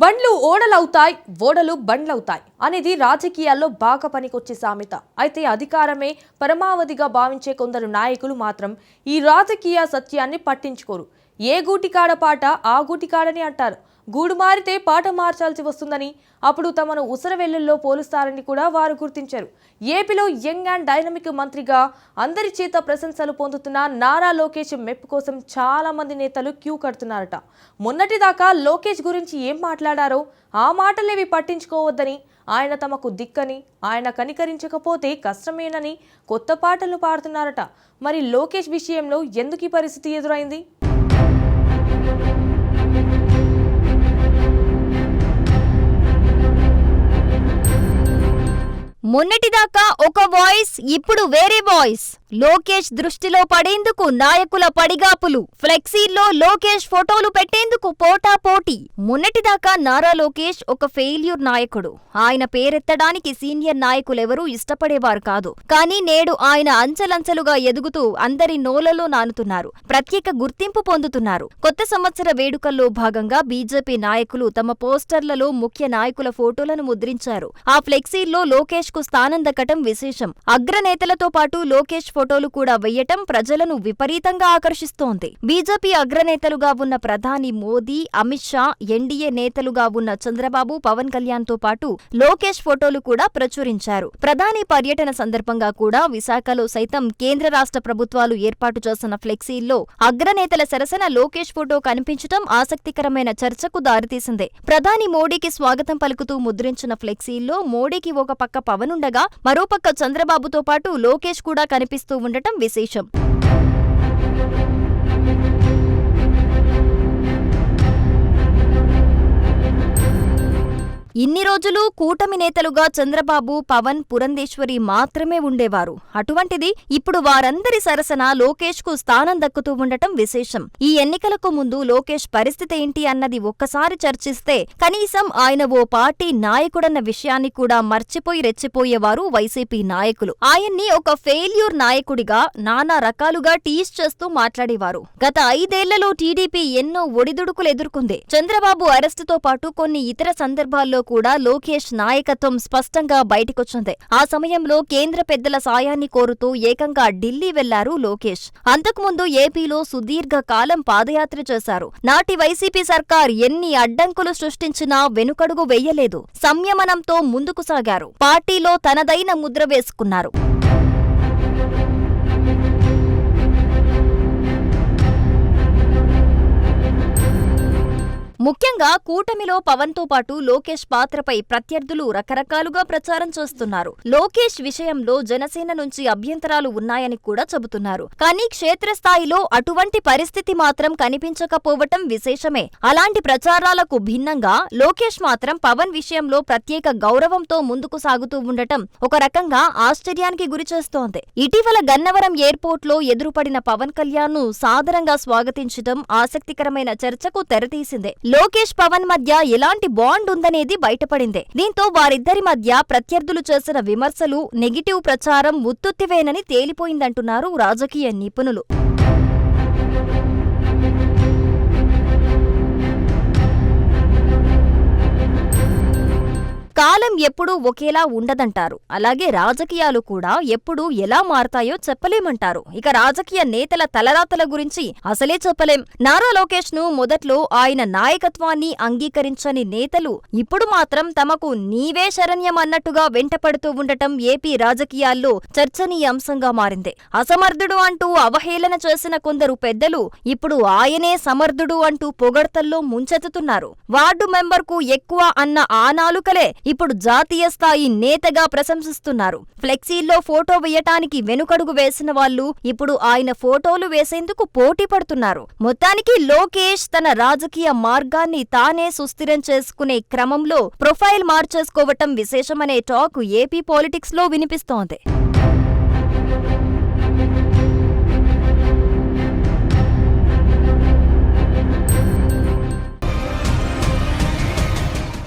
బండ్లు ఓడలవుతాయి ఓడలు బండ్లవుతాయి అనేది రాజకీయాల్లో బాగా పనికొచ్చే సామెత. అయితే అధికారమే పరమావధిగా భావించే కొందరు నాయకులు మాత్రం ఈ రాజకీయ సత్యాన్ని పట్టించుకోరు. ఏ గూటికాడ పాట ఆ గూటికాడని అంటారు. గూడు మారితే పాట మార్చాల్సి వస్తుందని అప్పుడు తమను ఉసరవెల్లుల్లో పోలుస్తారని కూడా వారు గుర్తించారు. ఏపీలో యంగ్ అండ్ డైనమిక్ మంత్రిగా అందరి చేత ప్రశంసలు పొందుతున్న నారా లోకేష్ మెప్పు కోసం చాలా మంది నేతలు క్యూ కడుతున్నారట. మొన్నటిదాకా లోకేష్ గురించి ఏం మాట్లాడారో ఆ మాటలేవి పట్టించుకోవద్దని ఆయన తమకు దిక్కని ఆయన కనికరించకపోతే కష్టమేనని కొత్త పాటలు పాడుతున్నారట. మరి లోకేష్ విషయంలో ఎందుకు ఈ పరిస్థితి ఎదురైంది? మొన్నటిదాకా ఒక వాయిస్ ఇప్పుడు వేరే వాయిస్. లోకేష్ దృష్టిలో పడేందుకు నాయకుల పడిగాపులు. ఫ్లెక్సీల్లో లోకేష్ ఫోటోలు పెట్టేందుకు పోటా పోటీ. మొన్నటిదాకా నారా లోకేష్ ఒక ఫెయిల్యూర్ నాయకుడు. ఆయన పేరెత్తడానికి సీనియర్ నాయకులెవరూ ఇష్టపడేవారు కాదు. కానీ నేడు ఆయన అంచెలంచెలుగా ఎదుగుతూ అందరి నోలలో నానుతున్నారు. ప్రత్యేక గుర్తింపు పొందుతున్నారు. కొత్త సంవత్సర వేడుకల్లో భాగంగా బీజేపీ నాయకులు తమ పోస్టర్లలో ముఖ్య నాయకుల ఫోటోలను ముద్రించారు. ఆ ఫ్లెక్సీల్లో లోకేష్కు స్థానం దక్కటం విశేషం. అగ్రనేతలతో పాటు లోకేష్ ఫోటోలు కూడా వెయ్యటం ప్రజలను విపరీతంగా ఆకర్షిస్తోంది. బీజేపీ అగ్రనేతలుగా ఉన్న ప్రధాని మోదీ అమిత్ షా ఎన్డీఏ నేతలుగా ఉన్న చంద్రబాబు పవన్ కళ్యాణ్తో పాటు లోకేష్ ఫోటోలు కూడా ప్రచురించారు. ప్రధాని పర్యటన సందర్భంగా కూడా విశాఖలో సైతం కేంద్ర రాష్ట్ర ప్రభుత్వాలు ఏర్పాటు చేసిన ఫ్లెక్సీల్లో అగ్రనేతల సరసన లోకేష్ ఫోటో కనిపించటం ఆసక్తికరమైన చర్చకు దారితీసింది. ప్రధాని మోడీకి స్వాగతం పలుకుతూ ముద్రించిన ఫ్లెక్సీల్లో మోడీకి ఒక పక్క కానుండగా మరోపక్క చంద్రబాబుతో పాటు లోకేష్ కూడా కనిపిస్తూ ఉండటం విశేషం. ఇన్ని రోజులు కూటమి నేతలుగా చంద్రబాబు పవన్ పురంధేశ్వరి మాత్రమే ఉండేవారు. అటువంటిది ఇప్పుడు వారందరి సరసన లోకేష్కు స్థానం దక్కుతూ ఉండటం విశేషం. ఈ ఎన్నికలకు ముందు లోకేష్ పరిస్థితి ఏంటి అన్నది ఒక్కసారి చర్చిస్తే కనీసం ఆయన ఓ పార్టీ నాయకుడన్న విషయాన్ని కూడా మర్చిపోయి రెచ్చిపోయేవారు వైసీపీ నాయకులు. ఆయన్ని ఒక ఫెయిల్యూర్ నాయకుడిగా నానా రకాలుగా టీజ్ చేస్తూ మాట్లాడేవారు. గత ఐదేళ్ళలో టీడీపీ ఎన్నో ఒడిదుడుకులు ఎదుర్కొంది. చంద్రబాబు అరెస్టుతో పాటు కొన్ని ఇతర సందర్భాల్లో కూడా లోకేష్ నాయకత్వం స్పష్టంగా బయటికొచ్చింది. ఆ సమయంలో కేంద్ర పెద్దల సాయాన్ని కోరుతూ ఏకంగా ఢిల్లీ వెళ్ళారు లోకేష్. అంతకుముందు ఏపీలో సుదీర్ఘ కాలం పాదయాత్ర చేశారు. నాటి వైసీపీ సర్కార్ ఎన్ని అడ్డంకులు సృష్టించినా వెనుకడుగు వెయ్యలేదు సంయమనంతో ముందుకు సాగారు. పార్టీలో తనదైన ముద్ర వేసుకున్నారు. ముఖ్యంగా కూటమిలో పవన్తో పాటు లోకేష్ పాత్రపై ప్రత్యర్థులు రకరకాలుగా ప్రచారం చేస్తున్నారు. లోకేష్ విషయంలో జనసేన నుంచి అభ్యంతరాలు ఉన్నాయని కూడా చెబుతున్నారు. కానీ క్షేత్రస్థాయిలో అటువంటి పరిస్థితి మాత్రం కనిపించకపోవటం విశేషమే. అలాంటి ప్రచారాలకు భిన్నంగా లోకేష్ మాత్రం పవన్ విషయంలో ప్రత్యేక గౌరవంతో ముందుకు సాగుతూ ఉండటం ఒక రకంగా ఆశ్చర్యానికి గురిచేస్తోంది ఇటీవల గన్నవరం ఎయిర్పోర్ట్లో ఎదురుపడిన పవన్ కళ్యాణ్ను సాదరంగా స్వాగతించడం ఆసక్తికరమైన చర్చకు తెరతీసింది. లోకేష్ పవన్ మధ్య ఎలాంటి బాండ్ ఉందనేది బయటపడింది. దీంతో వారిద్దరి మధ్య ప్రత్యర్థులు చేసిన విమర్శలు నెగిటివ్ ప్రచారం ఉత్తుత్తివేనని తేలిపోయిందంటున్నారు రాజకీయ నిపుణులు. కాలం ఎప్పుడూ ఒకేలా ఉండదంటారు. అలాగే రాజకీయాలు కూడా ఎప్పుడు ఎలా మారతాయో చెప్పలేమంటారు. ఇక రాజకీయ నేతల తలరాతల గురించి అసలే చెప్పలేం. నారా లోకేష్ను మొదట్లో ఆయన నాయకత్వాన్ని అంగీకరించని నేతలు ఇప్పుడు మాత్రం తమకు నీవే శరణ్యం అన్నట్టుగా వెంటపడుతూ ఉండటం ఏపీ రాజకీయాల్లో చర్చనీయాంశంగా మారింది. అసమర్థుడు అంటూ అవహేళన చేసిన కొందరు పెద్దలు ఇప్పుడు ఆయనే సమర్థుడు అంటూ పొగడ్తల్లో ముంచెత్తుతున్నారు. వార్డు మెంబర్కు ఎక్కువ అన్న ఆనాలుకలే ఇప్పుడు జాతీయ స్థాయి నేతగా ప్రశంసిస్తున్నారు. ఫ్లెక్సీల్లో ఫోటో వేయటానికి వెనుకడుగు వేసిన వాళ్ళు ఇప్పుడు ఆయన ఫోటోలు వేసేందుకు పోటీ పడుతున్నారు. మొత్తానికి లోకేష్ తన రాజకీయ మార్గాన్ని తానే సుస్థిరం చేసుకునే క్రమంలో ప్రొఫైల్ మార్చేసుకోవటం విశేషమనే టాక్ ఏపీ పాలిటిక్స్లో వినిపిస్తోంది.